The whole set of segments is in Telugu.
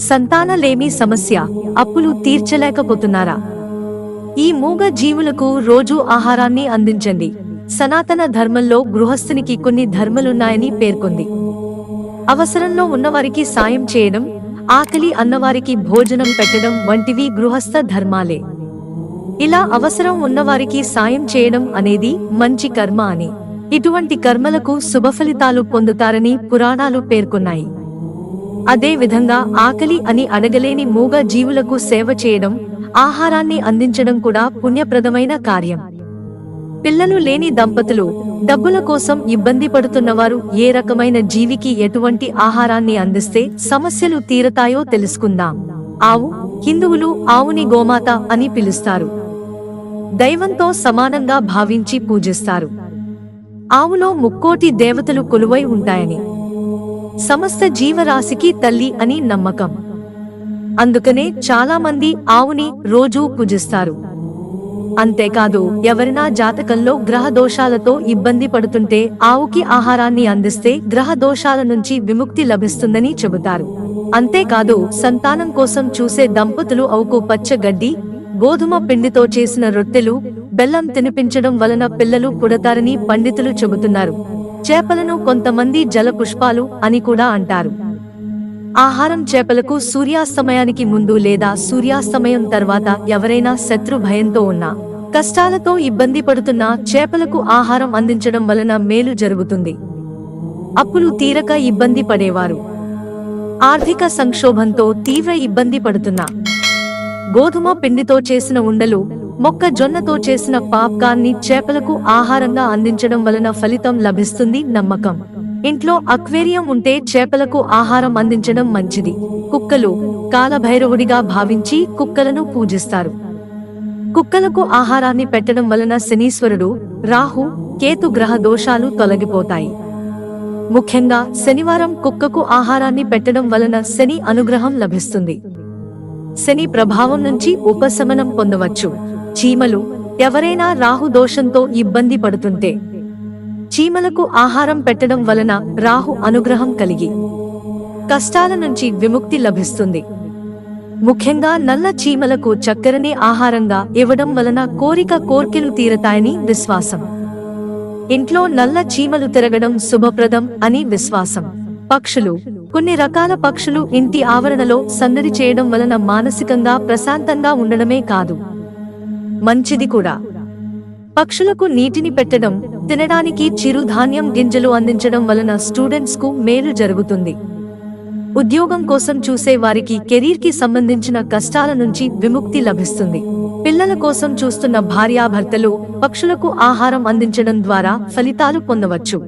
సంతానలేమి సమస్య అప్పులు తీర్చలేకపోతున్నారా? ఈ మూగ జీవులకు రోజు ఆహారాన్ని అందించండి. సనాతన ధర్మంలో గృహస్థునికి కొన్ని ధర్మలున్నాయని పేర్కొంది. అవసరంలో ఉన్నవారికి సాయం చేయడం ఆకలి అన్నవారికి భోజనం పెట్టడం వంటివి గృహస్థ ధర్మాలే. ఇలా అవసరం ఉన్నవారికి సాయం చేయడం అనేది మంచి కర్మ అని. ఇటువంటి కర్మలకు శుభఫలితాలు పొందుతారని పురాణాలు పేర్కొన్నాయి. అదే విధంగా ఆకలి అని అడగలేని మూగ జీవులకు సేవ చేయడం ఆహారాన్ని అందించడం కూడా పుణ్యప్రదమైన కార్యం. పిల్లలు లేని దంపతులు డబ్బుల కోసం ఇబ్బంది పడుతున్నవారు ఏ రకమైన జీవికి ఎటువంటి ఆహారాన్ని అందిస్తే సమస్యలు తీరతాయో తెలుసుకుందాం. ఆవు హిందువులు ఆవుని గోమాత అని పిలుస్తారు. దైవంతో సమానంగా భావించి పూజిస్తారు. ఆవులో ముక్కోటి దేవతలు కొలువై ఉంటాయని. సమస్త జీవరాశికి తల్లి అని నమ్మకం. అందుకనే చాలామంది ఆవుని రోజూ పూజిస్తారు. అంతేకాదు ఎవరినా జాతకంలో గ్రహ దోషాలతో ఇబ్బంది పడుతుంటే ఆవుకి ఆహారాన్ని అందిస్తే గ్రహ దోషాల నుంచి విముక్తి లభిస్తుందని చెబుతారు. అంతేకాదు సంతానం కోసం చూసే దంపతులు అవుకు పచ్చగడ్డి గోధుమ పిండితో చేసిన రొట్టెలు బెల్లం తినిపించడం వలన పిల్లలు పుడతారని పండితులు చెబుతున్నారు. చేపలను కొంతమంది జలపుష్పాలు అని కూడా అంటారు. ఆహారం చేపలకు సూర్యాస్తమయానికి ముందు లేదా సూర్యాస్తమయం తర్వాత ఎవరైనా శత్రు భయంతో ఉన్నా కష్టాలతో ఇబ్బంది పడుతున్నా చేపలకు ఆహారం అందించడం వలన మేలు జరుగుతుంది. అప్పులు తీరక ఇబ్బంది పడేవారు. ఆర్థిక సంక్షోభంతో తీవ్ర ఇబ్బంది పడుతున్నా. గోధుమ పిండితో చేసిన ఉండలు మొక్కజొన్నతో చేసిన పాప్కాన్ని చేపలకు ఆహారంగా అందించడం వలన ఫలితం లభిస్తుంది నమ్మకం. ఇంట్లో అక్వేరియం ఉంటే చేపలకు ఆహారం అందించడం మంచిది. కుక్కలు కాలభైరవుడిగా భావించి కుక్కలను పూజిస్తారు. కుక్కలకు ఆహారాన్ని పెట్టడం వలన శనీశ్వరుడు రాహు కేతు గ్రహ దోషాలు తొలగిపోతాయి. ముఖ్యంగా శనివారం కుక్కకు ఆహారాన్ని పెట్టడం వలన శని అనుగ్రహం లభిస్తుంది. శని ప్రభావం నుంచి ఉపశమనం పొందవచ్చు. చీమలు ఎవరైనా రాహు దోషంతో ఇబ్బంది పడుతుంటే చీమలకు ఆహారం పెట్టడం వలన రాహు అనుగ్రహం కలిగి కష్టాల నుంచి విముక్తి లభిస్తుంది. ముఖ్యంగా నల్ల చీమలకు చక్కెరని ఆహారంగా ఇవ్వడం వలన కోరిక కోర్కెలు తీరతాయని విశ్వాసం. ఇంట్లో నల్ల చీమలు తిరగడం శుభప్రదం అని విశ్వాసం. పక్షులు కొన్ని రకాల పక్షులు ఇంటి ఆవరణలో సందడి చేయడం వలన మానసికంగా ప్రశాంతంగా ఉండడమే కాదు. మంచిది కూడా. పక్షులకు నీటిని పెట్టడం తినడానికి చిరుధాన్యం గింజలు అందించడం వలన స్టూడెంట్స్కు మేలు జరుగుతుంది. ఉద్యోగం కోసం చూసే వారికి కెరీర్కి సంబంధించిన కష్టాల నుంచి విముక్తి లభిస్తుంది. పిల్లల కోసం చూస్తున్న భార్యాభర్తలు పక్షులకు ఆహారం అందించడం ద్వారా ఫలితాలు పొందవచ్చు.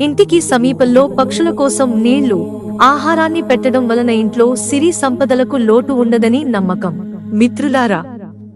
ఇంటికి సమీపంలో పక్షుల కోసం నీళ్ళు ఆహారాన్ని పెట్టడం వలన ఇంట్లో సిరి సంపదలకు లోటు ఉండదని నమ్మకం. మిత్రులారా